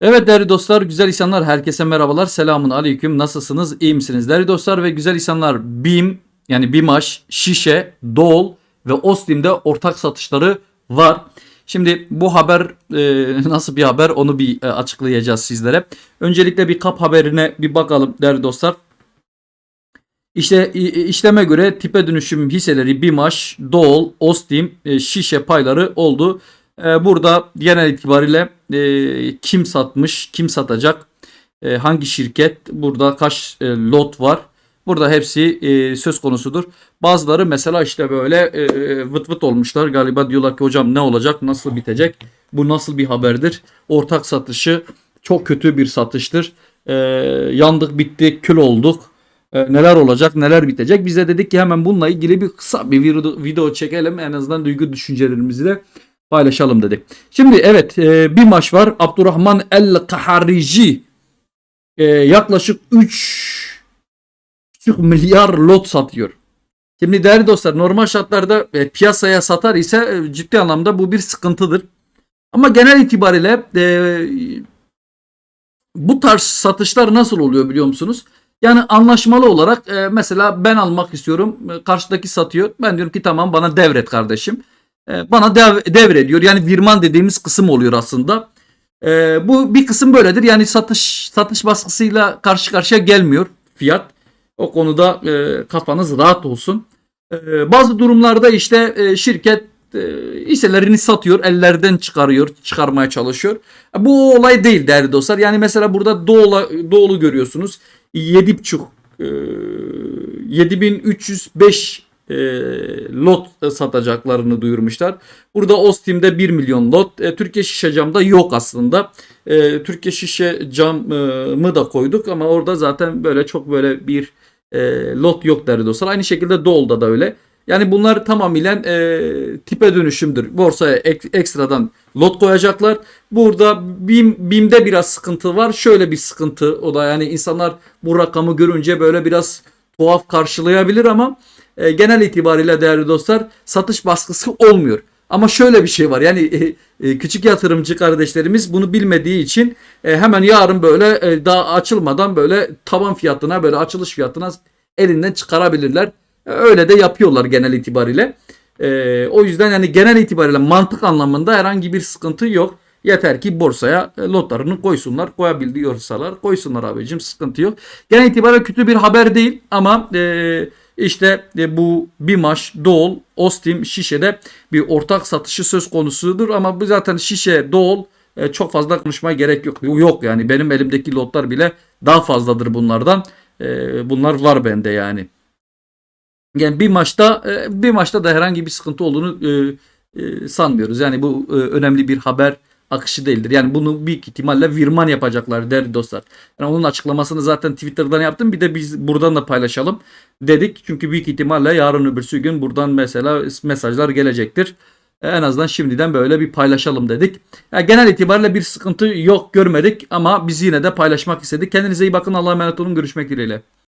Evet değerli dostlar, güzel insanlar, herkese merhabalar. Selamun aleyküm. Nasılsınız? İyi misiniz? Değerli dostlar ve güzel insanlar, BİM yani BİMAŞ, Şişe, Doğul ve Ostim'de ortak satışları var. Şimdi bu haber e, nasıl bir haber onu bir e, açıklayacağız sizlere. Öncelikle bir kap haberine bir bakalım değerli dostlar. İşte işleme göre tipe dönüşüm hisseleri BİMAŞ, Doğul, Ostim, e, Şişe payları oldu. E, Burada genel itibariyle e, kim satmış, kim satacak, e, hangi şirket, burada kaç e, lot var. Burada hepsi söz konusudur. Bazıları mesela işte böyle vıt vıt olmuşlar. Galiba diyorlar ki hocam ne olacak, nasıl bitecek, bu nasıl bir haberdir? Ortak satışı çok kötü bir satıştır. Yandık, bittik, kül olduk. Neler olacak, neler bitecek? Biz de dedik ki hemen bununla ilgili bir kısa bir video çekelim. En azından duygu düşüncelerimizi de paylaşalım dedik. Şimdi evet e, bir maç var. Abdurrahman El Kaharici e, yaklaşık 3 milyar lot satıyor. Şimdi değerli dostlar normal şartlarda e, piyasaya satar ise e, ciddi anlamda bu bir sıkıntıdır. Ama genel itibariyle e, bu tarz satışlar nasıl oluyor biliyor musunuz? Yani anlaşmalı olarak e, mesela ben almak istiyorum. e, Karşıdaki satıyor. Ben diyorum ki tamam bana devret kardeşim. E, bana dev, devrediyor. Yani virman dediğimiz kısım oluyor aslında. E, bu bir kısım böyledir. Yani satış satış baskısıyla karşı karşıya gelmiyor fiyat. O konuda e, kafanız rahat olsun. E, bazı durumlarda işte e, şirket e, hisselerini satıyor, ellerden çıkarıyor, çıkarmaya çalışıyor. E, Bu olay değil değerli dostlar. Yani mesela burada Doğulu, Doğulu görüyorsunuz. 7,5 e, 7305 e, lot satacaklarını duyurmuşlar. Burada Ostim'de 1 milyon lot. E, Türkiye Şişe Cam'da yok aslında. E, Türkiye Şişe Cam'ı da koyduk ama orada zaten böyle çok böyle bir e, lot yok değerli dostlar. Aynı şekilde Doğul'da da öyle. Yani bunlar tamamıyla e, tipe dönüşümdür. Borsaya ek- ekstradan lot koyacaklar. Burada BİM, BİM'de biraz sıkıntı var. Şöyle bir sıkıntı o da yani insanlar bu rakamı görünce böyle biraz tuhaf karşılayabilir ama e, genel itibariyle değerli dostlar satış baskısı olmuyor. Ama şöyle bir şey var yani e, e, küçük yatırımcı kardeşlerimiz bunu bilmediği için e, hemen yarın böyle e, daha açılmadan böyle taban fiyatına böyle açılış fiyatına elinden çıkarabilirler. E, Öyle de yapıyorlar genel itibariyle. E, o yüzden yani genel itibariyle mantık anlamında herhangi bir sıkıntı yok. Yeter ki borsaya e, lotlarını koysunlar. Koyabiliyorsalar koysunlar abicim sıkıntı yok. Genel itibariyle kötü bir haber değil ama e, işte e, bu BİMAŞ, Doğul, Ostim, Şişe'de bir ortak satışı söz konusudur. Ama bu zaten Şişe, Doğul e, çok fazla konuşmaya gerek yok. Yok yani benim elimdeki lotlar bile daha fazladır bunlardan. E, bunlar var bende yani. Yani bir maçta bir maçta da herhangi bir sıkıntı olduğunu sanmıyoruz. Yani bu önemli bir haber akışı değildir. Yani bunu büyük ihtimalle virman yapacaklar değerli dostlar. Yani onun açıklamasını zaten Twitter'dan yaptım. Bir de biz buradan da paylaşalım dedik. Çünkü büyük ihtimalle yarın öbürsü gün buradan mesela mesajlar gelecektir. E, En azından şimdiden böyle bir paylaşalım dedik. Yani genel itibariyle bir sıkıntı yok görmedik ama biz yine de paylaşmak istedik. Kendinize iyi bakın. Allah'a emanet olun. Görüşmek dileğiyle.